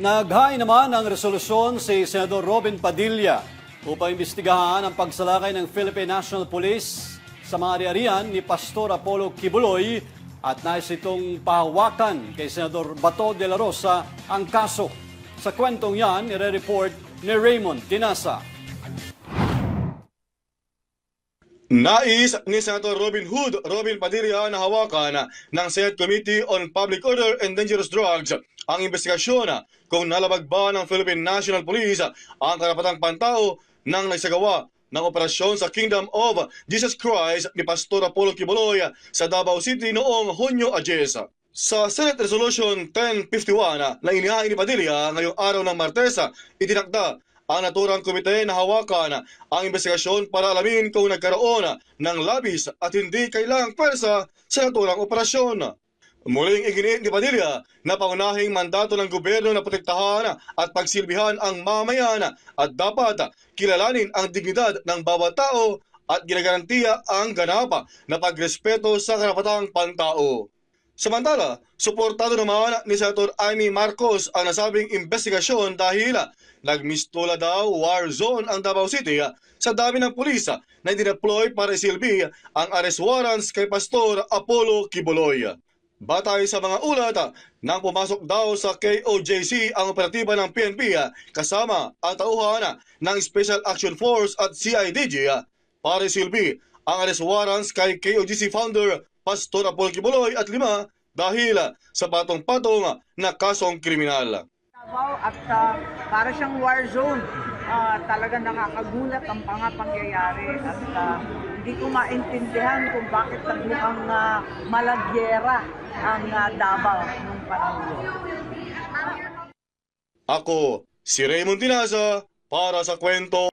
Naghain naman ng resolusyon si Senador Robin Padilla upang imbestigahan ang pagsalakay ng Philippine National Police sa mga ari-arian ni Pastor Apollo Kibuloy at nais itong pahawakan kay Senador Bato de la Rosa ang kaso. Sa kwentong yan, ire-report ni Raymond Tinasa. Nais ni Senator Robin Hood, Robin Padilla na hawakan ng Senate Committee on Public Order and Dangerous Drugs ang investigasyon kung nalabag ba ng Philippine National Police ang karapatang pantao ng nagsagawa ng operasyon sa Kingdom of Jesus Christ ni Pastor Apollo Kibuloy sa Davao City noong Hunyo 10. Sa Senate Resolution 1051 na inihain ni Padilla ngayong araw ng Martes, itinakda ang naturang komite na hawakan ang investigasyon para alamin kung nagkaroon ng labis at hindi kailangang pwersa sa naturang operasyon. Muling iginiit ni Padilla na pangunahing mandato ng gobyerno na protektahan at pagsilbihan ang mamayan at dapat kilalanin ang dignidad ng bawat tao at ginagarantiya ang ganapa na pagrespeto sa karapatang pantao. Samantala, suportado naman ni Senator Amy Marcos ang nasabing investigasyon dahil nagmistola daw war zone ang Davao City sa dami ng pulis na dineploy para isilbi ang arrest warrants kay Pastor Apollo Kibuloy. Batay sa mga ulat, nang pumasok daw sa KOJC ang operatiba ng PNP kasama ang tauhan ng Special Action Force at CIDG para isilbi ang arrest warrants kay KOJC founder Pastor Apollo Kibuloy at lima dahil sa patong-patong na kasong kriminal. At ah, para siyang war zone. Ah, talaga nakakagulat ang mga pangyayari at ah, hindi ko maintindihan kung bakit nagmukhang uh, malagyera ang ah, Davao nung panahon. Ako, si Raymond Tinaza para sa kwento